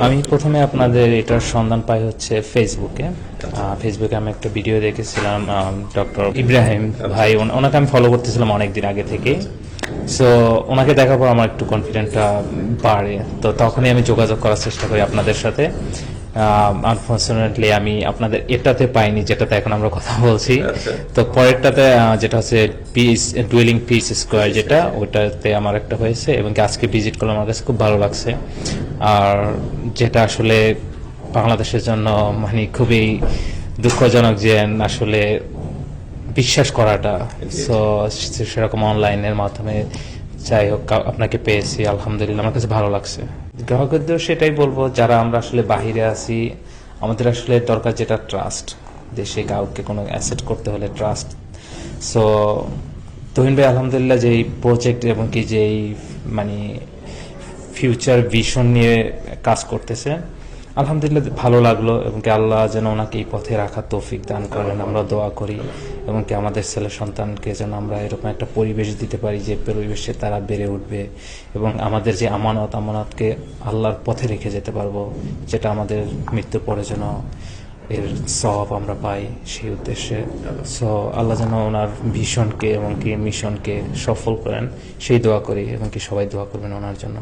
আমি প্রথমে আপনাদের এটার সন্ধান পাই হচ্ছে ফেসবুকে ফেসবুকে আমি একটা ভিডিও দেখেছিলাম ডক্টর ইব্রাহিম ভাই ওনাকে আমি ফলো করতেছিলাম অনেকদিন আগে থেকে সো ওনাকে দেখার পর আমার একটু কনফিডেন্টটা বাড়ে। তো তখনই আমি যোগাযোগ করার চেষ্টা করি আপনাদের সাথে। আনফর্চুনেটলি আমি আপনাদের এটাতে পাইনি যেটাতে এখন আমরা কথা বলছি। আচ্ছা। তো পরেরটাতে যেটা হচ্ছে পিস ডুয়েলিং পিস স্কোয়ার যেটা ওটাতে আমার একটা হয়েছে এবং আজকে ভিজিট করলাম আমার কাছে খুব ভালো লাগছে। আর যেটা আসলে বাংলাদেশের জন্য মানে খুবই দুঃখজনক যে আসলে বিশ্বাস করাটা। সো সেরকম অনলাইনের মাধ্যমে যাই হোক আপনাকে পেয়েছি আলহামদুলিল্লাহ। আমার কাছে ভালো লাগছে। গ্রাহকদের সেটাই বলব যারা আমরা আসলে বাহিরে আছি আমাদের আসলে দরকার যেটা ট্রাস্ট দেশে কাউকে কোনো অ্যাসেট করতে হলে ট্রাস্ট সো তহিন ভাই আলহামদুলিল্লাহ যেই প্রজেক্ট এবং কি যেই মানে ফিউচার ভিশন নিয়ে কাজ করতেছে। আলহামদুলিল্লাহ ভালো লাগল এবং কি আল্লাহ যেন ওনাকে এই পথে রাখার তৌফিক দান করেন। আমরা দোয়া করি এবং কি আমাদের ছেলে সন্তানকে যেন আমরা এরকম একটা পরিবেশ দিতে পারি যে পরিবেশে তারা বেড়ে উঠবে এবং আমাদের যে আমানত আমানতকে আল্লাহর পথে রেখে যেতে পারব, যেটা আমাদের মৃত্যুর পরে যেন এর সব আমরা পাই সেই উদ্দেশ্যে। সো আল্লাহ যেন ওনার ভিশনকে এবং কি মিশনকে সফল করেন, সেই দোয়া করি এবং কি সবাই দোয়া করবেন ওনার জন্য।